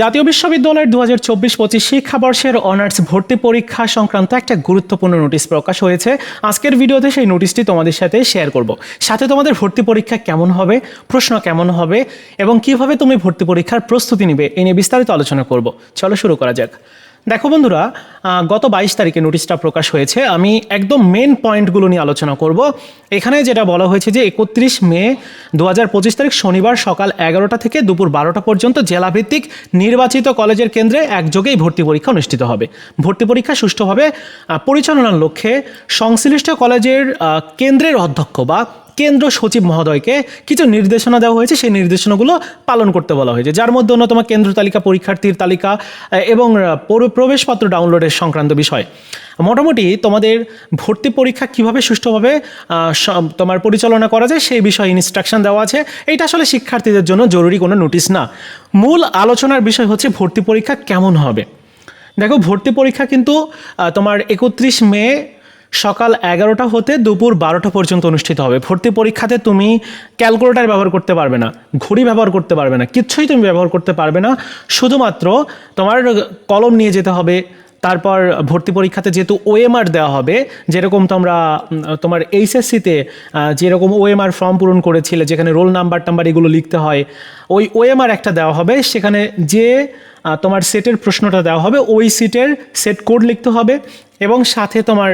জাতীয় বিশ্ববিদ্যালয়ের দু হাজার চব্বিশ পঁচিশ শিক্ষাবর্ষের অনার্স ভর্তি পরীক্ষা সংক্রান্ত একটা গুরুত্বপূর্ণ নোটিশ প্রকাশ হয়েছে। আজকের ভিডিওতে সেই নোটিশটি তোমাদের সাথে শেয়ার করব। সাথে তোমাদের ভর্তি পরীক্ষা কেমন হবে, প্রশ্ন কেমন হবে এবং কীভাবে তুমি ভর্তি পরীক্ষার প্রস্তুতি নিবে, এ নিয়ে বিস্তারিত আলোচনা করব। চলো শুরু করা যাক। দেখো বন্ধুরা গত বাইশ তারিখে নোটিশটা প্রকাশ হয়েছে। আমি একদম মেন পয়েন্টগুলো নিয়ে আলোচনা করব। এখানে যেটা বলা হয়েছে যে একত্রিশ মে দু হাজার পঁচিশ তারিখ শনিবার সকাল এগারোটা থেকে দুপুর বারোটা পর্যন্ত জেলাভিত্তিক নির্বাচিত কলেজের কেন্দ্রে একযোগেই ভর্তি পরীক্ষা অনুষ্ঠিত হবে। ভর্তি পরীক্ষা সুষ্ঠুভাবে পরিচালনার লক্ষ্যে সংশ্লিষ্ট কলেজের কেন্দ্রের অধ্যক্ষ বা কেন্দ্র সচিব মহোদয়কে কিছু নির্দেশনা দেওয়া হয়েছে। সেই নির্দেশনাগুলো পালন করতে বলা হয়েছে। যার মধ্যে অন্যতম কেন্দ্র তালিকা, পরীক্ষার্থীর তালিকা এবং প্রবেশপত্র ডাউনলোডের সংক্রান্ত বিষয়। মোটামুটি তোমাদের ভর্তি পরীক্ষা কীভাবে সুষ্ঠুভাবে তোমার পরিচালনা করা যায় সেই বিষয়ে ইনস্ট্রাকশন দেওয়া আছে। এটা আসলে শিক্ষার্থীদের জন্য জরুরি কোনো নোটিশ না। মূল আলোচনার বিষয় হচ্ছে ভর্তি পরীক্ষা কেমন হবে? দেখো, ভর্তি পরীক্ষা কিন্তু তোমার একত্রিশ মে সকাল এগারোটা হতে দুপুর বারোটা পর্যন্ত অনুষ্ঠিত হবে। ভর্তি পরীক্ষাতে তুমি ক্যালকুলেটার ব্যবহার করতে পারবে না, ঘড়ি ব্যবহার করতে পারবে না, কিচ্ছুই তুমি ব্যবহার করতে পারবে না। শুধুমাত্র তোমার কলম নিয়ে যেতে হবে তারপর ভর্তি পরীক্ষাতে যেহেতু ওএমআর দেওয়া হবে, যেরকম তোমরা তোমার এইচএসসিতে যেরকম ওএমআর ফর্ম পূরণ করেছিলে, যেখানে রোল নাম্বার টাম্বার এগুলো লিখতে হয়, ওই ওএমআর একটা দেওয়া হবে, সেখানে যে তোমার সেটের প্রশ্নটা দেওয়া হবে, ওই সিটের সেট কোড লিখতে হবে এবং সাথে তোমার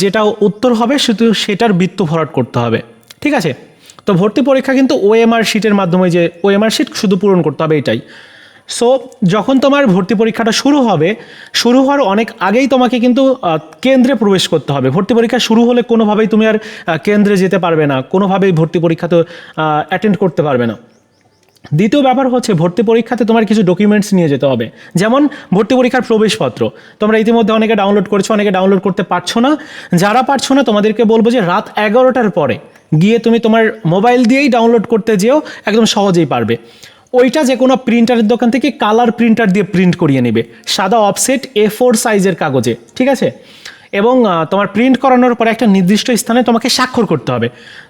যেটা উত্তর হবে শুধু সেটার বৃত্ত ভরাট করতে হবে, ঠিক আছে? তো ভর্তি পরীক্ষা কিন্তু ওএমআর শিটের মাধ্যমে যে ওএমআর শিট শুধু পূরণ করতে হবে এটাই। সো যখন তোমার ভর্তি পরীক্ষাটা শুরু হবে, শুরু হওয়ার অনেক আগেই তোমাকে কিন্তু কেন্দ্রে প্রবেশ করতে হবে। ভর্তি পরীক্ষা শুরু হলে কোনোভাবেই তুমি আর কেন্দ্রে যেতে পারবে না। কোনোভাবেই ভর্তি পরীক্ষা তো অ্যাটেন্ড করতে পারবে না। দ্বিতীয় ব্যাপার হচ্ছে, ভর্তি পরীক্ষাতে তোমার কিছু ডকুমেন্টস নিয়ে যেতে হবে। যেমন, ভর্তি পরীক্ষার প্রবেশপত্র। তোমরা ইতিমধ্যে অনেকে ডাউনলোড করেছ, অনেকে ডাউনলোড করতে পারছ না। যারা পারছ না, তোমাদেরকে বলব যে, রাত এগারোটার পরে গিয়ে তুমি তোমার মোবাইল দিয়েই ডাউনলোড করতে যেও, একদম সহজেই পারবে। ওইটা যে কোনো প্রিন্টারের দোকান থেকে কালার প্রিন্টার দিয়ে প্রিন্ট করিয়ে নেবে। সাদা অফসেট এ ফোর সাইজের কাগজে, ঠিক আছে? এবং তোমার প্রিন্ট করানোর পরে একটা নির্দিষ্ট স্থানে তোমাকে স্বাক্ষর করতে হবে।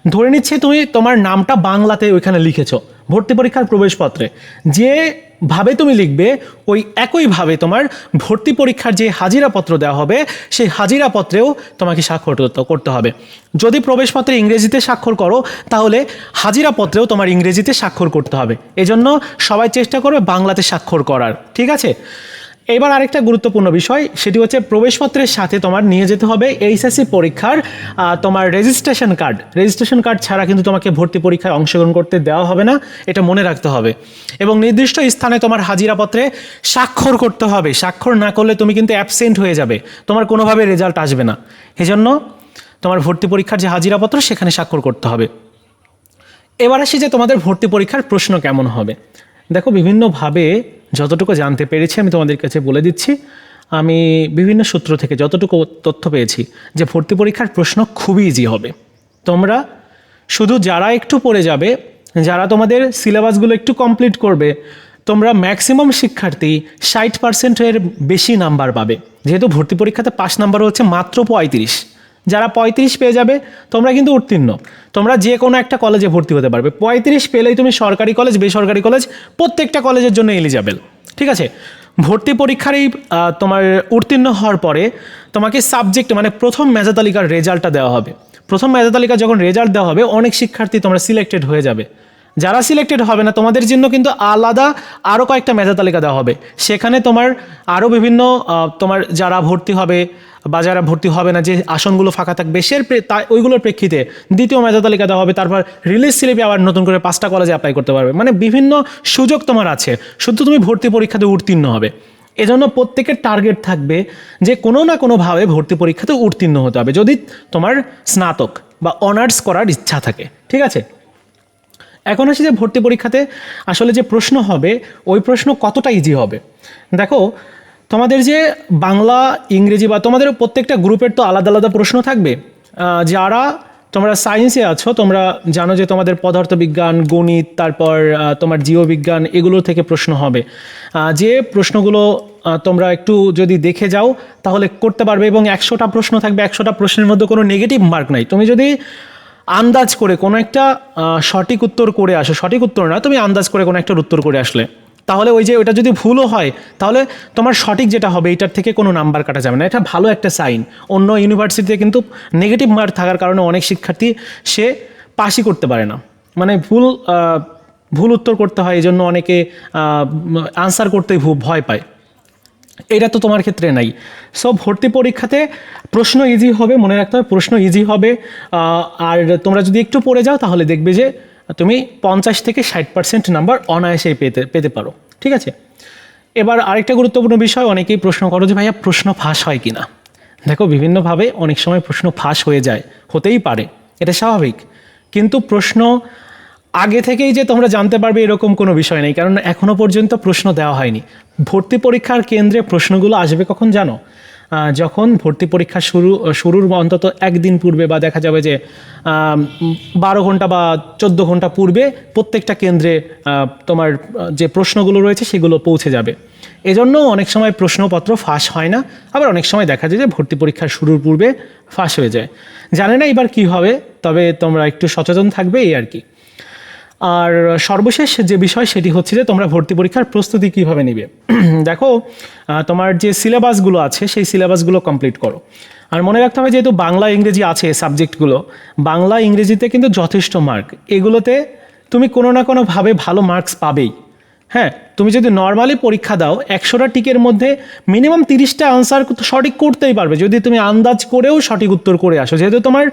ধরে নিচ্ছে তুমি তোমার নামটা বাংলাতে ওইখানে লিখেছো, ভর্তি পরীক্ষার প্রবেশপত্রে। যে ভাবে তুমি লিখবে, ওই একইভাবে তোমার ভর্তি পরীক্ষার যে হাজিরাপত্র দেওয়া হবে, সেই হাজিরাপত্রেও তোমাকে স্বাক্ষর করতে- হবে। যদি প্রবেশপত্রে ইংরেজিতে স্বাক্ষর করো, তাহলে হাজিরাপত্রেও তোমার ইংরেজিতে স্বাক্ষর করতে হবে। এজন্য সবাই চেষ্টা করবে বাংলাতে স্বাক্ষর করার, ঠিক আছে? এবার আরেকটা গুরুত্বপূর্ণ বিষয়, সেটি হচ্ছে প্রবেশপত্রের সাথে তোমার নিয়ে যেতে হবে এইচএসসি পরীক্ষার তোমার রেজিস্ট্রেশন কার্ড রেজিস্ট্রেশন কার্ড ছাড়া কিন্তু তোমাকে ভর্তি পরীক্ষায় অংশগ্রহণ করতে দেওয়া হবে না, এটা মনে রাখতে হবে। এবং নির্দিষ্ট স্থানে তোমার হাজিরাপত্রে স্বাক্ষর করতে হবে। স্বাক্ষর না করলে তুমি কিন্তু অ্যাবসেন্ট হয়ে যাবে। তোমার কোনোভাবে রেজাল্ট আসবে না। এজন্য তোমার ভর্তি পরীক্ষার যে হাজিরাপত্র, সেখানে স্বাক্ষর করতে হবে। এবার আসি যে তোমাদের ভর্তি পরীক্ষার প্রশ্ন কেমন হবে। দেখো, বিভিন্নভাবে যতটুকু জানতে পেরেছি আমি তোমাদের কাছে বলে দিচ্ছি। আমি বিভিন্ন সূত্র থেকে যতটুকু তথ্য পেয়েছি যে ভর্তি পরীক্ষার প্রশ্ন খুবই ইজি হবে। তোমরা শুধু যারা একটু পড়ে যাবে, যারা তোমাদের সিলেবাসগুলো একটু কমপ্লিট করবে, তোমরা ম্যাক্সিমাম শিক্ষার্থী ষাট পার্সেন্টের বেশি নাম্বার পাবে। যেহেতু ভর্তি পরীক্ষাতে পাস নাম্বার হচ্ছে মাত্র পঁয়ত্রিশ। যারা পঁয়ত্রিশ পেয়ে যাবে, তোমরা কিন্তু উত্তীর্ণ। তোমরা যে কোনো একটা কলেজে ভর্তি হতে পারবে। পঁয়ত্রিশ পেলেই তুমি সরকারি কলেজ বেসরকারি কলেজ প্রত্যেকটা কলেজের জন্য এলিজাবেল ঠিক আছে? ভর্তি পরীক্ষার এই তোমার উত্তীর্ণ হওয়ার পরে তোমাকে সাবজেক্ট মানে প্রথম মেধা তালিকার রেজাল্টটা দেওয়া হবে। প্রথম মেধা তালিকা যখন রেজাল্ট দেওয়া হবে, অনেক শিক্ষার্থী তোমরা সিলেক্টেড হয়ে যাবে। যারা সিলেক্টেড হবে না, তোমাদের জন্য কিন্তু আলাদা আরও কয়েকটা মেধা তালিকা দেওয়া হবে। সেখানে তোমার আরও বিভিন্ন তোমার যারা ভর্তি হবে বা যারা ভর্তি হবে না, যে আসনগুলো ফাঁকা থাকবে সে ওইগুলোর প্রেক্ষিতে দ্বিতীয় মেধা তালিকা দেওয়া হবে, তারপর রিলিজ স্লিপে আবার নতুন করে পাঁচটা কলেজে অ্যাপ্লাই করতে পারবে। মানে বিভিন্ন সুযোগ তোমার আছে, শুধু তুমি ভর্তি পরীক্ষাতে উত্তীর্ণ হবে। এজন্য প্রত্যেকের টার্গেট থাকবে যে কোনো না কোনোভাবে ভর্তি পরীক্ষাতে উত্তীর্ণ হতে হবে, যদি তোমার স্নাতক বা অনার্স করার ইচ্ছা থাকে, ঠিক আছে? এখন আসি যে ভর্তি পরীক্ষাতে, আসলে যে প্রশ্ন হবে, ওই প্রশ্ন কতটা ইজি হবে? দেখো তোমাদের যে বাংলা, ইংরেজি বা তোমাদের প্রত্যেকটা গ্রুপের তো আলাদা আলাদা প্রশ্ন থাকবে। যারা তোমরা সায়েন্সে আছো, তোমরা জানো যে তোমাদের পদার্থবিজ্ঞান, গণিত, তারপর তোমার জীববিজ্ঞান, এগুলো থেকে প্রশ্ন হবে। যে প্রশ্নগুলো তোমরা একটু যদি দেখে যাও, তাহলে করতে পারবে এবং একশোটা প্রশ্ন থাকবে, একশোটা প্রশ্নের মধ্যে কোনো নেগেটিভ মার্ক নাই। তুমি যদি আন্দাজ করে কোনো একটা সঠিক উত্তর করে আসো, সঠিক উত্তর না, তুমি আন্দাজ করে কোনো একটা উত্তর করে আসলে। তাহলে ওই যে ওটা যদি ভুলও হয়, তাহলে তোমার সঠিক যেটা হবে, এটার থেকে কোনো নাম্বার কাটা যাবে না। এটা ভালো একটা সাইন অন্য ইউনিভার্সিটিতে কিন্তু নেগেটিভ মার্ক থাকার কারণে অনেক শিক্ষার্থী সে পাশই করতে পারে না। মানে ভুল ভুল উত্তর করতে হয় এই জন্য অনেকে আনসার করতে ভয় পায়। এটা তো তোমার ক্ষেত্রে নাই। সো ভর্তি পরীক্ষাতে প্রশ্ন ইজি হবে, মনে রাখতে হবে, প্রশ্ন ইজি হবে আর তোমরা যদি একটু পড়ে যাও, তাহলে দেখবে যে তুমি পঞ্চাশ থেকে ষাট পার্সেন্ট নাম্বার অনায়াসেই পেতে পেতে পারো, ঠিক আছে? এবার আরেকটা গুরুত্বপূর্ণ বিষয়, অনেকেই প্রশ্ন করো যে ভাইয়া প্রশ্ন ফাঁস হয় কি না দেখো, বিভিন্নভাবে অনেক সময় প্রশ্ন ফাঁস হয়ে যায়, হতেই পারে, এটা স্বাভাবিক। কিন্তু প্রশ্ন আগে থেকেই যে তোমরা জানতে পারবে এরকম কোনো বিষয় নেই, কারণ এখনও পর্যন্ত প্রশ্ন দেওয়া হয়নি। ভর্তি পরীক্ষার কেন্দ্রে প্রশ্নগুলো আসবে কখন জানো? যখন ভর্তি পরীক্ষা শুরু, শুরুর অন্তত একদিন পূর্বে বা দেখা যাবে যে বারো ঘণ্টা বা চোদ্দ ঘণ্টা পূর্বে প্রত্যেকটা কেন্দ্রে তোমার যে প্রশ্নগুলো রয়েছে সেগুলো পৌঁছে যাবে। এজন্য অনেক সময় প্রশ্নপত্র ফাঁস হয় না, আবার অনেক সময় দেখা যায় যে ভর্তি পরীক্ষা শুরুর পূর্বে ফাঁস হয়ে যায়। জানে না এবার কি হবে, তবে তোমরা একটু সচেতন থাকবে, এই আর কি। আর সর্বশেষ যে বিষয় সেটি হচ্ছে যে তোমরা ভর্তি পরীক্ষার প্রস্তুতি কীভাবে নিবে? দেখো তোমার যে সিলেবাসগুলো আছে সেই সিলেবাসগুলো কমপ্লিট করো। আর মনে রাখতে হবে যেহেতু বাংলা, ইংরেজি আছে সাবজেক্টগুলো, বাংলা, ইংরেজিতে কিন্তু যথেষ্ট মার্ক এগুলোতে তুমি কোনো না কোনোভাবে ভালো মার্কস পাবেই। হ্যাঁ তুমি যদি নর্মালি পরীক্ষা দাও, একশোটা টিকের মধ্যে মিনিমাম তিরিশটা আনসার সঠিক করতেই পারবে। যদি তুমি আন্দাজ করেও সঠিক উত্তর করে আসো, যেহেতু তোমার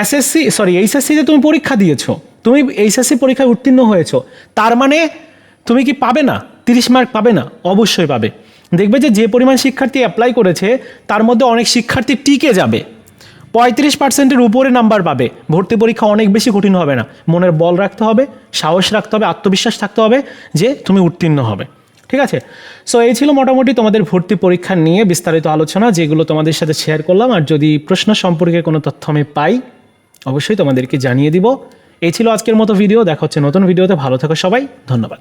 এসএসসি সরি এইচএসসিতে তুমি পরীক্ষা দিয়েছ। তুমি এইচএসসি পরীক্ষায় উত্তীর্ণ হয়েছো। তার মানে তুমি কি পাবে না? তিরিশ মার্ক পাবে না? অবশ্যই পাবে। দেখবে যে যে পরিমাণ শিক্ষার্থী অ্যাপ্লাই করেছে, তার মধ্যে অনেক শিক্ষার্থী টিকে যাবে। পঁয়ত্রিশ পার্সেন্টের উপরে নাম্বার পাবে। ভর্তি পরীক্ষা অনেক বেশি কঠিন হবে না। মনের বল রাখতে হবে, সাহস রাখতে হবে, আত্মবিশ্বাস থাকতে হবে যে, তুমি উত্তীর্ণ হবে। ঠিক আছে? সো এই ছিল মোটামুটি তোমাদের ভর্তি পরীক্ষা নিয়ে বিস্তারিত আলোচনা, যেগুলো তোমাদের সাথে শেয়ার করলাম। আর যদি প্রশ্ন সম্পর্কে কোনো তথ্য আমি পাই অবশ্যই তোমাদেরকে জানিয়ে দিব। এই ছিল আজকের মতো ভিডিও দেখা হচ্ছে নতুন ভিডিওতে ভালো থাকো সবাই। ধন্যবাদ।